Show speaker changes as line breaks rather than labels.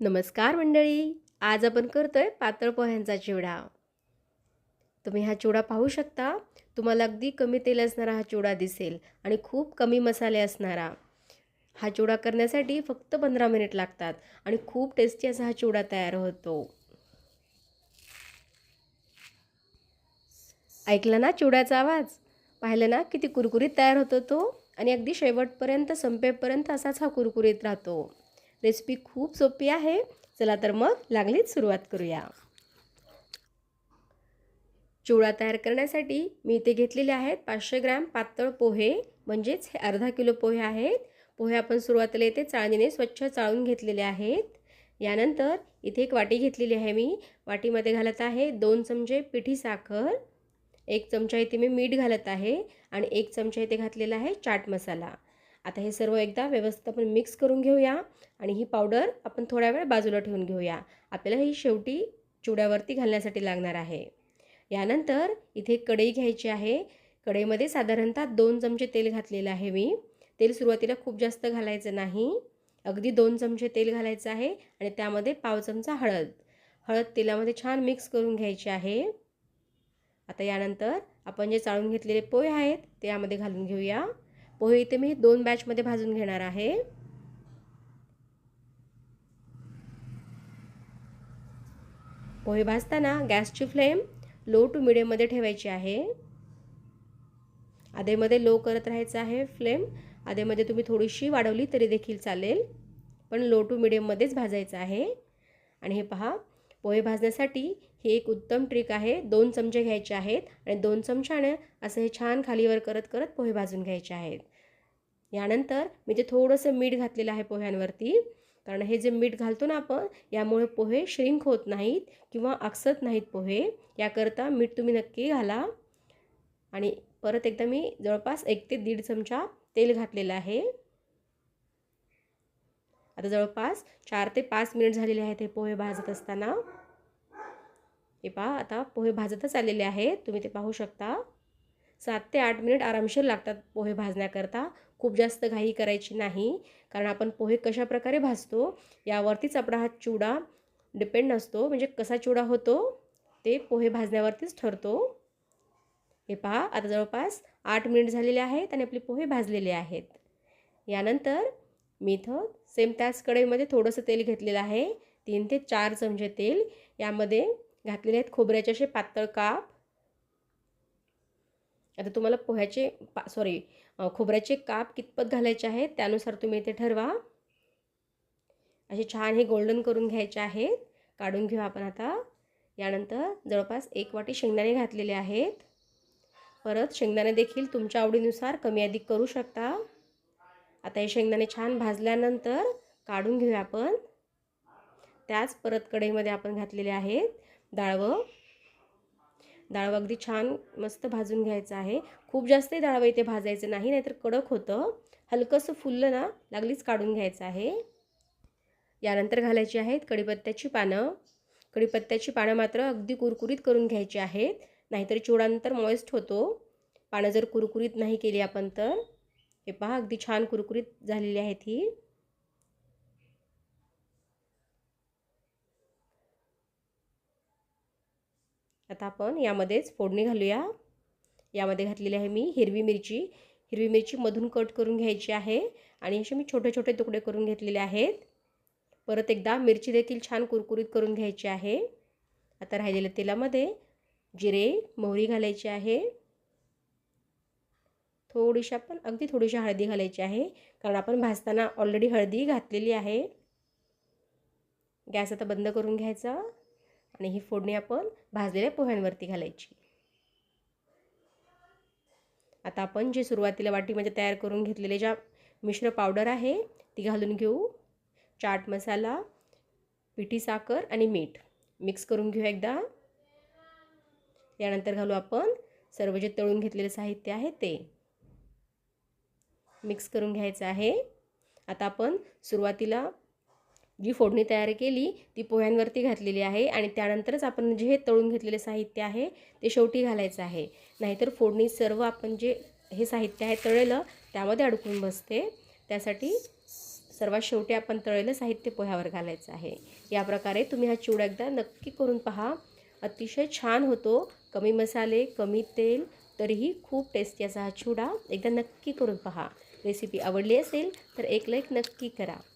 नमस्कार मंडळी आज आपण करतोय पातळ पोह्यांचा चिवडा. तुम्ही हा चिवडा पाहू शकता. तुम्हाला अगदी कमी तेल असणारा हा चिवडा दिसेल आणि खूप कमी मसाले असणारा. हा चिवडा करण्यासाठी फक्त पंधरा मिनिट लागतात आणि खूप टेस्टी असा हा चिवडा तयार होतो. ऐकला ना चिवड्याचा आवाज? पाहिलं ना किती कुरकुरीत तयार होतो तो? आणि अगदी शेवटपर्यंत संपेपर्यंत असाच हा कुरकुरीत राहतो. रेसिपी खूप सोपी आहे. चला तर मग लागलीच सुरुवात करूया. चिवडा तयार करण्यासाठी मी इथे घेतलेले आहेत पाचशे ग्रॅम पातळ पोहे. म्हणजेच हे अर्धा किलो पोहे आहेत. पोहे आपण सुरुवातीला इथे चाळणीने स्वच्छ चाळून घेतलेले आहेत. यानंतर इथे एक वाटी घेतलेली आहे मी. वाटीमध्ये घालत आहे दोन चमचे पिठी साखर. एक चमचा इथे मी मीठ घालत आहे आणि एक चमचा इथे घातलेला आहे चाट मसाला. आता हे सर्व एकदा व्यवस्थित आपण मिक्स करून घेऊया आणि ही पावडर आपण थोड्या वेळ बाजूला ठेवून घेऊया. आपल्याला ही शेवटी चिवड्यावरती घालण्यासाठी लागणार आहे. यानंतर इथे कढई घ्यायची आहे. कढईमध्ये साधारणतः दोन चमचे तेल घातलेलं आहे मी. तेल सुरुवातीला खूप जास्त घालायचं नाही. अगदी दोन चमचे तेल घालायचं आहे आणि त्यामध्ये पाव चमचा हळद. हळद तेलामध्ये छान मिक्स करून घ्यायची आहे. आता यानंतर आपण जे चाळून घेतलेले पोहे आहेत ते यामध्ये घालून घेऊया. पोहे इथे मी दोन बॅचमध्ये भाजून घेणार आहे. पोहे भाजताना गॅसची फ्लेम लो टू मिडियममध्ये ठेवायची आहे. आधेमध्ये लो करत राहायचं आहे फ्लेम. आधेमध्ये तुम्ही थोडीशी वाढवली तरी देखील चालेल. पण लो टू मिडियममध्येच भाजायचं आहे. आणि हे पहा पोहे भाजण्यासाठी ही एक उत्तम ट्रिक आहे. दोन चमचे घ्यायचे आहेत आणि दोन चमच्याने असं हे छान खालीवर करत करत पोहे भाजून घ्यायचे आहेत. यानंतर मी जे थोडंसं मीठ घातलेलं आहे पोह्यांवरती कारण हे जे मीठ घालतो ना आपण यामुळे पोहे श्रिंक होत नाहीत किंवा आकसत नाहीत पोहे. याकरता मीठ तुम्ही नक्की घाला. आणि परत एकदा मी जवळपास एक ते दीड चमचा तेल घातलेलं आहे. आता जवळपास चार ते पाच मिनिट झालेले आहेत हे पोहे भाजत असताना. हे पहा आता पोहे भाजतच आलेले आहेत. तुम्ही ते पाहू शकता. सात ते आठ मिनिट आरामशीर लागतात पोहे भाजण्याकरता. खूप जास्त घाई करायची नाही कारण आपण पोहे कशा प्रकारे भाजतो यावरतीच आपला हा चिवडा डिपेंड असतो. म्हणजे कसा चिवडा होतो ते पोहे भाजण्यावरतीच ठरतो. हे पहा आता जवळपास आठ मिनिट झालेले आहेत आणि आपले पोहे भाजलेले आहेत. यानंतर मी इथं सेम त्याच कढईमध्ये थोडंसं तेल घेतलेलं आहे. तीन ते चार चमचे तेल. यामध्ये घातलेले आहेत. खोबऱ्याचे असे पातळ काप. आता तुम्हाला पोह्याचे पा सॉरी खोबऱ्याचे काप कितपत घालायचे आहेत त्यानुसार तुम्ही इथे ठरवा. असे छान हे गोल्डन करून घ्यायचे आहेत. काढून घेऊ आपण आता. यानंतर जवळपास एक वाटी शेंगदाणे घातलेले आहेत. परत शेंगदाणे देखील तुमच्या आवडीनुसार कमी अधिक करू शकता. आता हे शेंगदाणे छान भाजल्यानंतर काढून घेऊया आपण. त्याच परत कढईमध्ये आपण घातलेले आहेत. डाळवं. डाळवं अगदी छान मस्त भाजून घ्यायचं आहे. खूप जास्त डाळवं इथे भाजायचं नाही नाहीतर कडक होतं. हलकंसं फुललं ना लागलीच काढून घ्यायचं आहे. यानंतर घालायची आहेत कढीपत्त्याची पानं. कढीपत्त्याची पानं मात्र अगदी कुरकुरीत करून घ्यायची आहेत. नाहीतर चिवडानंतर मॉइस्ट होतो. पानं जर कुरकुरीत नाही केली आपण तर. हे पहा अगदी छान कुरकुरीत झालेली आहेत ही. आता आपण यामध्येच फोडणी घालूया. यामध्ये घातलेली आहे मी हिरवी मिरची. हिरवी मिरची मधून कट करून घ्यायची आहे आणि असे मी छोटे छोटे तुकडे करून घेतलेले आहेत. परत एकदा मिरची देखील छान कुरकुरीत करून घ्यायची आहे. आता राहिलेल्या तेलामध्ये जिरे मोहरी घालायची आहे. थोडीशी आपण अगदी थोडीशी हळदी घालायची आहे. कारण आपण भाजताना ऑलरेडी हळदी घातलेली आहे. गॅस आता बंद करून घ्यायचा. आणि ही फोडणी आपण भाजलेल्या पोह्यांवरती घालायची. आता आपण जे सुरुवातीला वाटीमध्ये तयार करून घेतलेले ज्या मिश्र पावडर आहे ती घालून घेऊ. चाट मसाला पिठी साखर आणि मीठ. मिक्स करून घेऊ एकदा. यानंतर घालू आपण सर्व जे तळून घेतलेले साहित्य आहे ते. मिक्स करून घ्यायचं आहे. आता आपण सुरुवातीला जी फोडणी तयार केली ती पोह्यांवरती घातलेली आहे आणि त्यानंतरच आपण जे हे तळून घेतलेले साहित्य आहे ते शेवटी घालायचं आहे. नाहीतर फोडणी सर्व आपण जे हे साहित्य आहे तळेलं त्यामध्ये अडकून बसते. त्यासाठी सर्वात शेवटी आपण तळलेलं साहित्य पोह्यावर घालायचं आहे. या प्रकारे तुम्ही हा चिवडा एकदा नक्की करून पहा. अतिशय छान होतो. कमी मसाले कमी तेल तरीही खूप टेस्टी असा हा चिवडा. एकदा नक्की करून पहा. रेसिपी आवडली असेल तर एक लाईक नक्की करा.